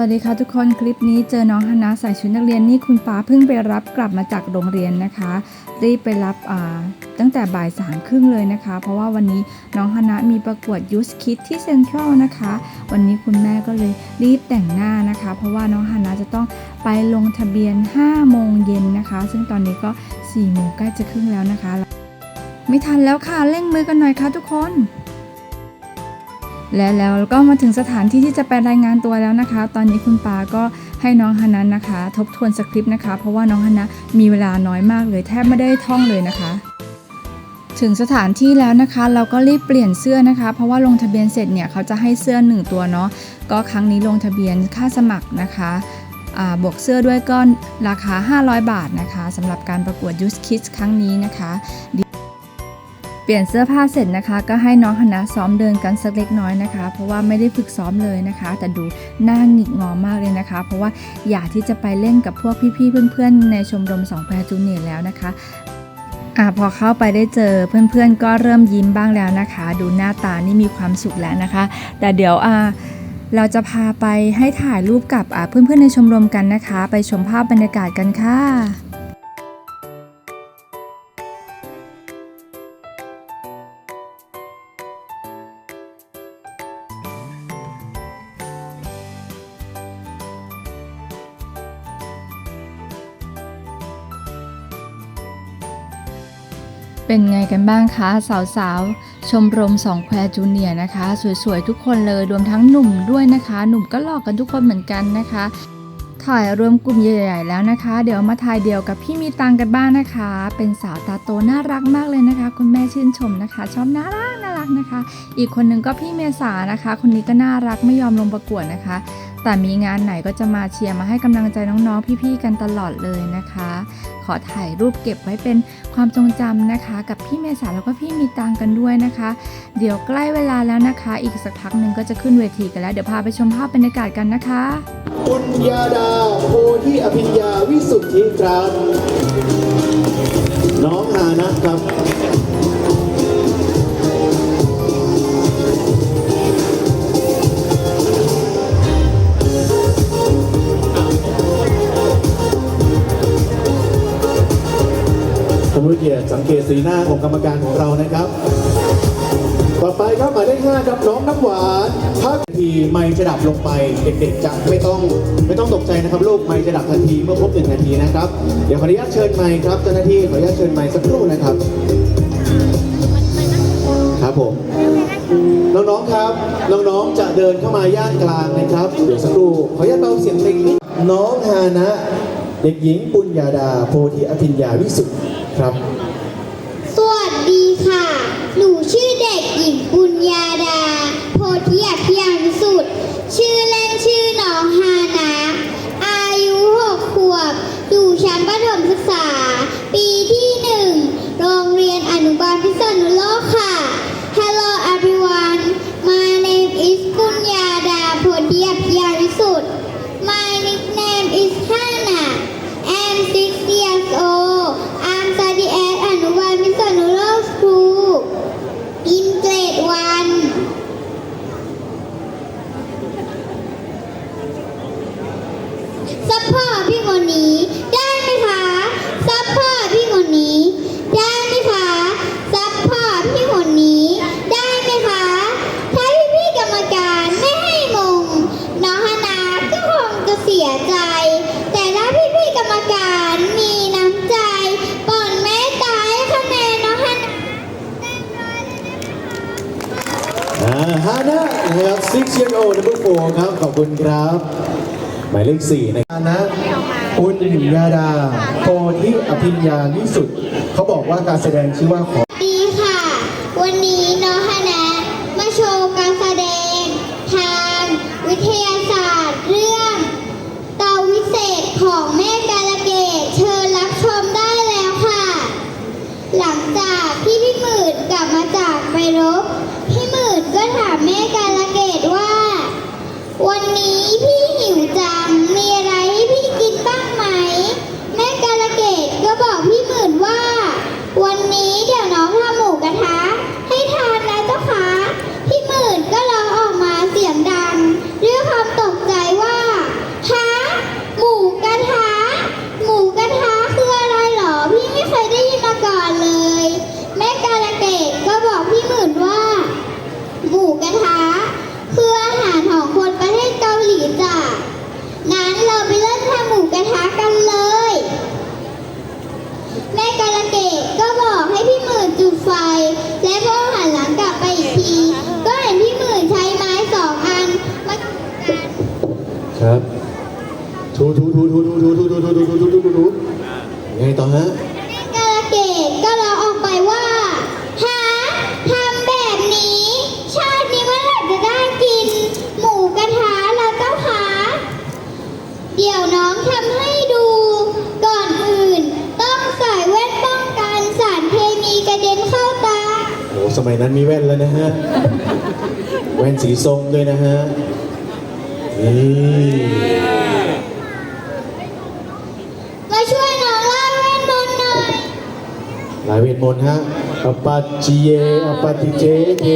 วัสดีค่ะทุกคนคลิปนี้เจอน้องฮานะใส่ชุดนักเรียนนี่คุณป้าเพิ่งไปรับกลับมาจากโรงเรียนนะคะ รีบไปรับตั้งแต่บ่ายสามครึ่งเลยนะคะ เพราะว่าวันนี้น้องฮานะมีประกวดยูสคิดที่เซ็นทรัลนะคะ วันนี้คุณแม่ก็เลยรีบแต่งหน้านะคะ เพราะว่าน้องฮานะจะต้องไปลงทะเบียน5โมงเย็นนะคะ ซึ่งตอนนี้ก็4โมงใกล้จะครึ่งแล้วนะคะ ไม่ทันแล้วค่ะเร่งมือกันหน่อยค่ะทุกคน และแล้วก็มาถึงสถานที่ที่จะไปรายงานตัวแล้วนะคะ ตอนนี้คุณปาก็ให้น้องฮานันนะคะ ทบทวนสคริปต์นะคะ เพราะว่าน้องฮานะมีเวลาน้อยมากเลยแทบไม่ได้ท่องเลยนะคะ ถึงสถานที่แล้วนะคะ เราก็รีบเปลี่ยนเสื้อนะคะ เพราะว่าลงทะเบียนเสร็จเนี่ยเขาจะให้เสื้อหนึ่งตัวเนาะก็ครั้งนี้ลงทะเบียนค่าสมัครนะคะบวกเสื้อด้วยก็ราคา 500 บาทนะคะสำหรับการประกวด Youth Kids ครั้งนี้นะคะ เปลี่ยนเสื้อผ้าเสร็จนะคะ ก็ให้น้องคณะซ้อมเดินกันสักเล็กน้อยนะคะ เพราะว่าไม่ได้ฝึกซ้อมเลยนะคะ แต่ดูหน้าหงิกงอมากเลยนะคะ เพราะว่าอยากที่จะไปเล่นกับพวกพี่ๆเพื่อนๆ ในชมรมสองแพรจูเนียร์แล้วนะคะอ่าพอเข้าไปได้เจอเพื่อนๆ ก็เริ่มยิ้มบ้างแล้วนะคะ ดูหน้าตานี่มีความสุขแล้วนะคะ แต่เดี๋ยวอ่าเราจะพาไปให้ถ่ายรูปกับอ่าเพื่อนๆในชมรมกันนะคะ ไปชมภาพบรรยากาศกันค่ะ เป็นไงกันบ้างคะสาวๆ ชมรมสองแควจูเนียนะคะ สวยๆ ทุกคนเลยรวมทั้งหนุ่มด้วยนะคะ หนุ่มก็หลอกกันทุกคนเหมือนกันนะคะ ถ่ายรวมกลุ่มใหญ่ๆแล้วนะคะ เดี๋ยวมาถ่ายเดียวกับพี่มีตังกันบ้างนะคะ เป็นสาวตาโตน่ารักมากเลยนะคะ คุณแม่ชื่นชมนะคะ ชอบน่ารักน่ารักนะคะ อีกคนนึงก็พี่เมษานะคะ คนนี้ก็น่ารักไม่ยอมลงประกวดนะคะ แต่มีงานไหนก็จะมาเชียร์มาให้กำลังใจน้องๆ พี่ๆ กันตลอดเลยนะคะ ขอถ่ายรูปเก็บไว้เป็นความทรงจำนะคะ กับพี่เมษาแล้วก็พี่มีตังกันด้วยนะคะ เดี๋ยวใกล้เวลาแล้วนะคะ อีกสักพักหนึ่งก็จะขึ้นเวทีกันแล้ว เดี๋ยวพาไปชมภาพบรรยากาศกันนะคะปุญญาดาโพธิอภิญญาวิสุทธิครับ น้องฮานะครับ ผู้เกียรติสังเกตสีหน้าของกรรมการของเรานะครับ ต่อไปครับหมายเลขห้าครับน้องน้ำหวานพักทีไม่จะดับลงไป เด็กๆจะไม่ต้องไม่ต้องตกใจนะครับลูกไม่จะดับทันทีเมื่อครบหนึ่งนาทีนะครับ เดี๋ยวขออนุญาตเชิญไมค์ครับเจ้าหน้าที่ขออนุญาตเชิญไมค์สักครู่นะครับ ครับผมน้องๆครับน้องๆจะเดินเข้ามาย่านกลางนะครับ เดี๋ยวสักครู่ขออนุญาตเบาเสียงเพลงนิดน้องฮานะเด็กหญิงปุญญาดาโพธิอภิญญาวิสุทธิ์ ครับ สวัสดีค่ะ หนูชื่อเด็กหญิงปุญญาดา โพธิอภิยาวิสุทธิ์ชื่อเล่นชื่อน้องฮานะ อายุหกขวบ อยู่ชั้นประถมศึกษา ปีที่หนึ่ง โรงเรียนอนุบาลพิษณุโลกค่ะ Hello everyone my name is ปุญญาดา โพธิอภิยาวิสุทธิ์ six year old number four ครับ ขอบคุณครับ หมายเลขสี่นะครับฮานะปุญญาดาโพธิอภิญญาวิสุทธิ์เขาบอกว่าการแสดงชื่อว่าขอ ครับถูถูถูถูถูถูถูถูถูถูถูถูถูถูยังไงต่อฮะกาลเกตก็ร้องออกไปว่าหาทำแบบนี้ ชาตินี้เมื่อไหร่จะได้กิน หมูกระทะแล้วก็ขาเดี๋ยวน้องทำให้ดู ก่อนอื่น ต้องใส่แว่นป้องกันสารเคมีกระเด็นเข้าตาโอ้สมัยนั้นมีแว่นแล้วนะฮะ แว่นสีส้มด้วยนะฮะนี่ มาช่วยน้องล่าเว่นมนต์หน่อยหลายเวทมนต์ฮะอปาจิเยอปาติเจเท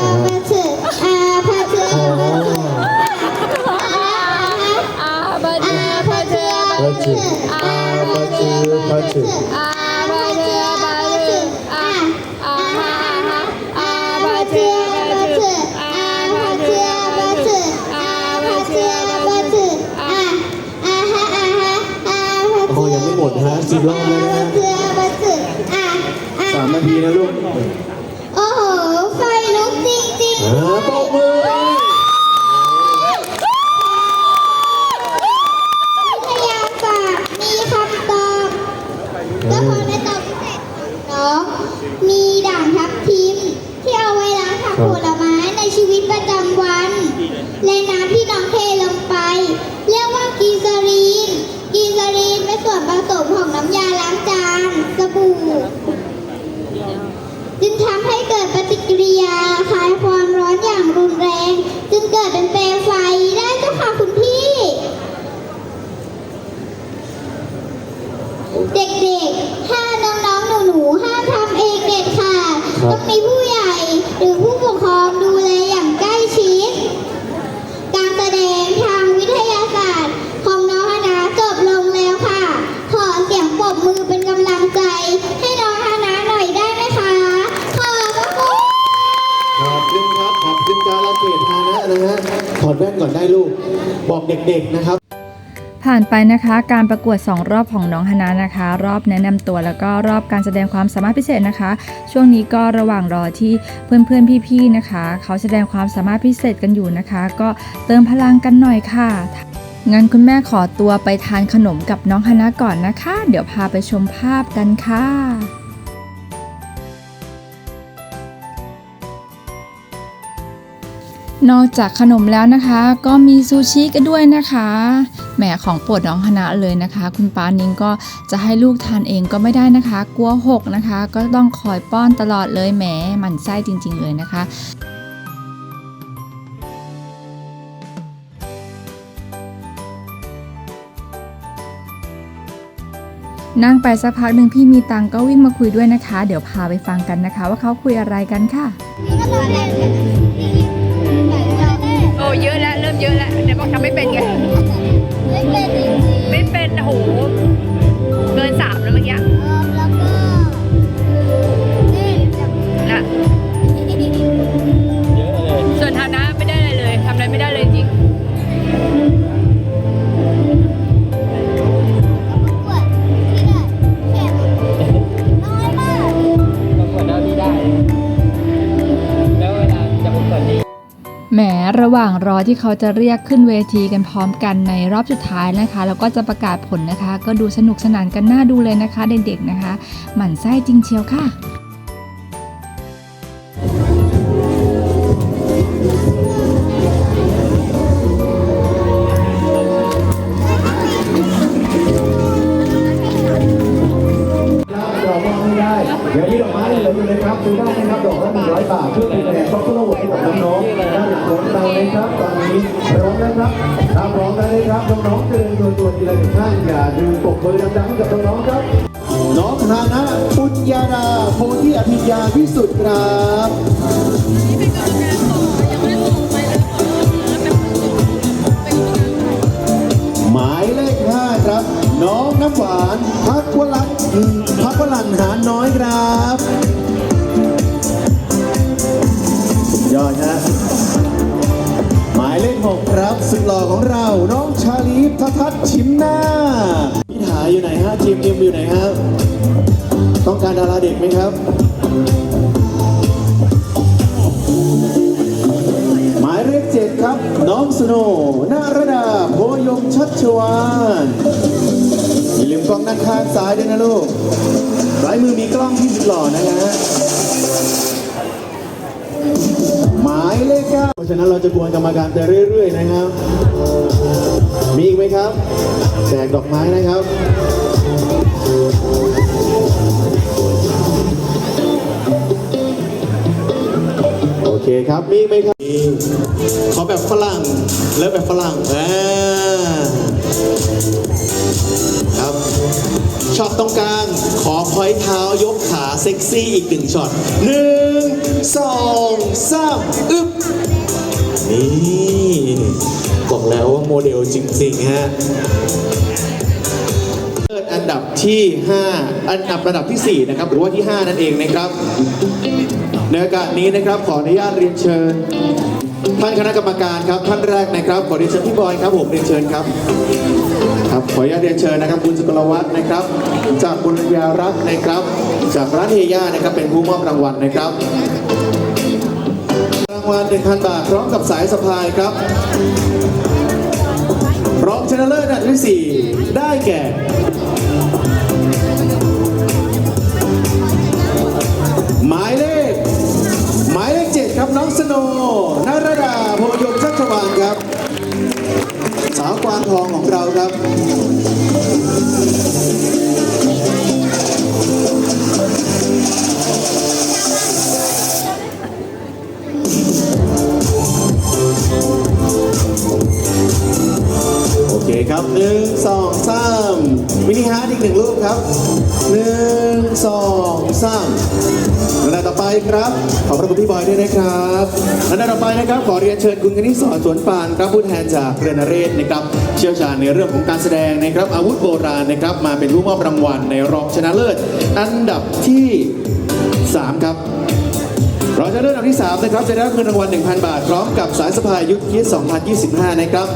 อานะพาเถอะอาพาเถอะอ๋ออาพาเถอะอาพาเถอะพระจึกอาพระจึกพระจึกอาพา สิบรอบแล้นะสามนาทีนะลูก มีผู้ใหญ่หรือผู้ปกครองดูแลอย่างใกล้ชิด การแสดงทางวิทยาศาสตร์ ของน้องฮานาจบลงแล้วค่ะ ขอเสียงปรบมือเป็นกำลังใจ ให้น้องฮานาหน่อยได้ไหมคะ ขอบพระคุณขอบคุณครับ ขอบคุณการละเกตฮานะนะฮะถอดแว่นก่อนได้ลูก บอกเด็กๆนะครับานไปนะคะการประกวด 2 รอบของน้องฮานานะคะ รอบแนะนำตัวแล้วก็รอบการแสดงความสามารถพิเศษนะคะ ช่วงนี้ก็ระหว่างรอที่เพื่อนๆพี่ๆนะคะ เขาแสดงความสามารถพิเศษกันอยู่นะคะ ก็เติมพลังกันหน่อยค่ะงั้นคุณแม่ขอตัวไปทานขนมกับน้องฮานาก่อนนะคะ เดี๋ยวพาไปชมภาพกันค่ะ นอกจากขนมแล้วนะคะ ก็มีซูชิกันด้วยนะคะแหมของโปรดน้องคณะเลยนะคะ คุณป้านิ้งก็จะให้ลูกทานเองก็ไม่ได้นะคะ กลัวหกนะคะ ก็ต้องคอยป้อนตลอดเลยแหมหมันไส้จริง ๆ เลยนะคะนั่งไปสักพักหนึ่งพี่มีตังก็วิ่งมาคุยด้วยนะคะ เดี๋ยวพาไปฟังกันนะคะ ว่าเขาคุยอะไรกันค่ะ เยอะแล้ว เริ่มเยอะแล้วเดี๋ยวบอกทำไม่เป็นไง ไม่เป็นจริงไม่เป็นโอ้โห ระหว่างรอที่เขาจะเรียกขึ้นเวทีกันพร้อมกันในรอบสุดท้ายนะคะ แล้วก็จะประกาศผลนะคะ ก็ดูสนุกสนานกันน่าดูเลยนะคะ เด็กๆนะคะ หมั่นไส้จริงเชียวค่ะ ไหมครับ หมายเลขเจ็ดครับ น้องสโนว์นารดาโพโยงชัชวานอย่าลืมกล้องด้านข้างซ้ายด้วยนะลูกซ้ายมือมีกล้องที่สุดหล่อนะฮะหมายเลขเก้าเพราะฉะนั้นเราจะกวนกรรมการไปเรื่อย ๆ นะครับ มีอีกไหมครับ แจกดอกไม้นะครับ เคครับ มีไหมครับขอแบบฝรั่งเริ่มแบบฝรั่งอ่าครับช็อตตรงกลาง ขอพอยเท้ายกขาเซ็กซี่อีกหนึ่งช็อตหนึ่งสองสามอึ๊บนี่บอกแล้วว่าโมเดลจริงๆฮะอันดับที่ 5 อันดับระดับทีสี่4 นะครับ หรือว่าที่ 5 นั่นเองนะครับ ในโอกาสนี้นะครับขออนุญาตเรียนเชิญ ท่านคณะกรรมการครับท่านแรกนะครับขอเรียนเชิญพี่บอยครับผมเรียนเชิญครับครับขออนุญาตเรียนเชิญนะครับคุณสกลวัฒน์นะครับ จากบุญญารักษ์นะครับ จากร้านเฮย่านะครับเป็นผู้มอบรางวัลนะครับรางวัล1,000บาทพร้อมกับสายสะพายครับรองชนะเลิศอันดับที่4ได้แก่ ทองของเราครับ ครับหนึ่งสองสามมินิฮาร์ดอีกหนึ่งรูปครับหนึ่งสองสามลำดับต่อไปครับ ขอบพระคุณพี่บอยด้วยนะครับลำดับต่อไปนะครับ ขอเรียนเชิญคุณคณิตสอนสวนปานครับผู้แทนจากเรือนนเรศนะครับ เชี่ยวชาญในเรื่องของการแสดงนะครับ อาวุธโบราณนะครับ มาเป็นผู้มอบรางวัลในรองชนะเลิศ อันดับที่ 3 ครับ รองชนะเลิศอันดับที่ 3 นะครับจะได้รับเงินรางวัล 1,000 บาท พร้อมกับสายสะพายยุทธคิด2025 นะครับ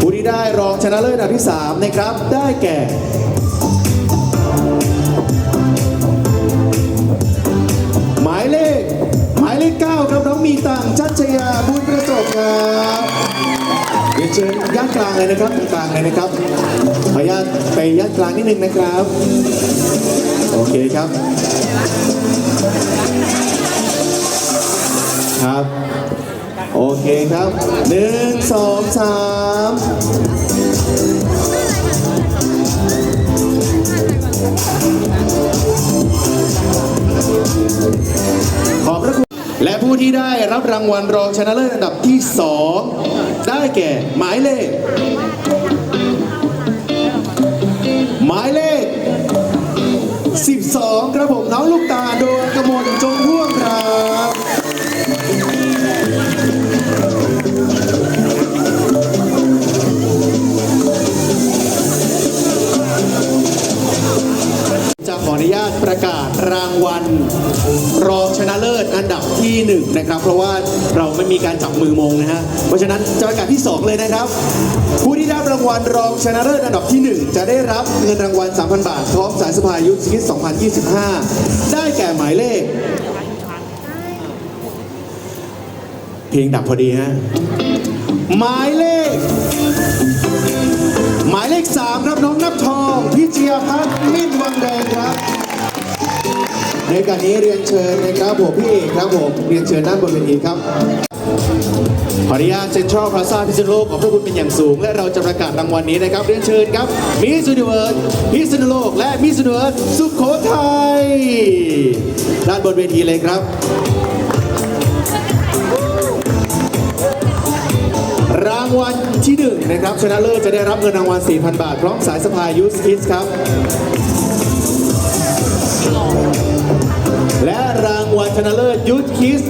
ผู้ที่ได้รองชนะเลิศอันดับที่ 3 นะครับ ได้แก่หมายเลข หมายเลข 9 ครับน้องมีตังชัชยาบุญประจบครับเรียนเชิญย่านกลางเลยนะครับตรงกลางเลยนะครับขออนุญาตไปย่านกลางนิดนึงนะครับ โอเคครับ ครับ โอเคครับหนึ่งสองสามขอบพระคุณและผู้ที่ได้รับรางวัลรองชนะเลิศอันดับที่สองได้แก่หมายเลขหมายเลข ออนุญาตประกาศรางวัลรองชนะเลิศอันดับที่หนึ่งนะครับ เพราะว่าเราไม่มีการจับมือมงนะฮะเพราะฉะนั้นจะประกาศที่สองเลยนะครับ ผู้ที่ได้รับรางวัลรองชนะเลิศอันดับที่หนึ่งจะได้รับเงินรางวัล 3,000 บาทพร้อมสายสะพายยุทธคิด2025 ได้แก่หมายเลข เพลงดับพอดีฮะหมายเลข หมายเลขสามครับน้องนับทองพิชยพัฒน์มิ่นวังแดงครับ ในการนี้เรียนเชิญนะครับผมพี่เอกครับผมเรียนเชิญด้านบนเวทีครับขออนุญาตเซ็นทรัลพลาซ่าพิษณุโลกขอบพระคุณเป็นอย่างสูง และเราจะประกาศรางวัลนี้นะครับ เรียนเชิญครับมิส s u นิเวิร์สพิษณุโลกและมิส s u นิเวิร์สสุโขทัยด้านบนเวทีเลยครับางวัลที่หนึ่งนะครับชนะเลิศจะได้รับเงินรางวัล 4,000 บาท พร้อมสายสะพายยูสคิสครับ และรางวัลชนะเลิศยูสคิส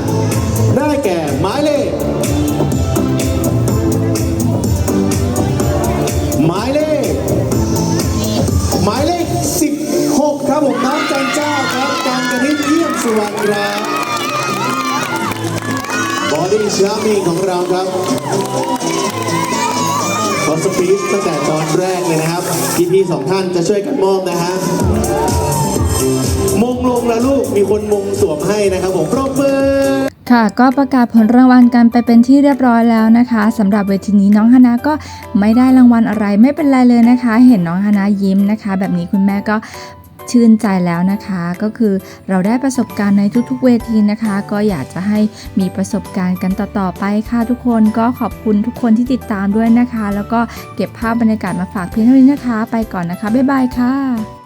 2025 ได้แก่หมายเลขหมายเลข หมายเลข 16 ครับผมน้องจันเจ้าครับการกระทิเยี่ยมสุวรรณครับ ตี้ชามิงของเราครับขอสปีชตั้งแต่ตอนแรกเลยนะครับพี่ๆสองท่านจะช่วยกันมอบนะฮะมงลงล้วลูกมีคนมงสวมให้นะครับผมปรบมือค่ะก็ประกาศผลรางวัลกันไปเป็นที่เรียบร้อยแล้วนะคะสำหรับเวทีนี้น้องฮานาก็ไม่ได้รางวัลอะไรไม่เป็นไรเลยนะคะ เห็นน้องฮานายิ้มนะคะ แบบนี้คุณแม่ก็ ชื่นใจแล้วนะคะก็คือเราได้ประสบการณ์ในทุกๆ เวทีนะคะ ก็อยากจะให้มีประสบการณ์กันต่อๆไปค่ะทุกคนก็ขอบคุณทุกคนที่ติดตามด้วยนะคะ แล้วก็เก็บภาพบรรยากาศมาฝากเพียงเท่านี้นะคะ ไปก่อนนะคะบ๊ายบายค่ะ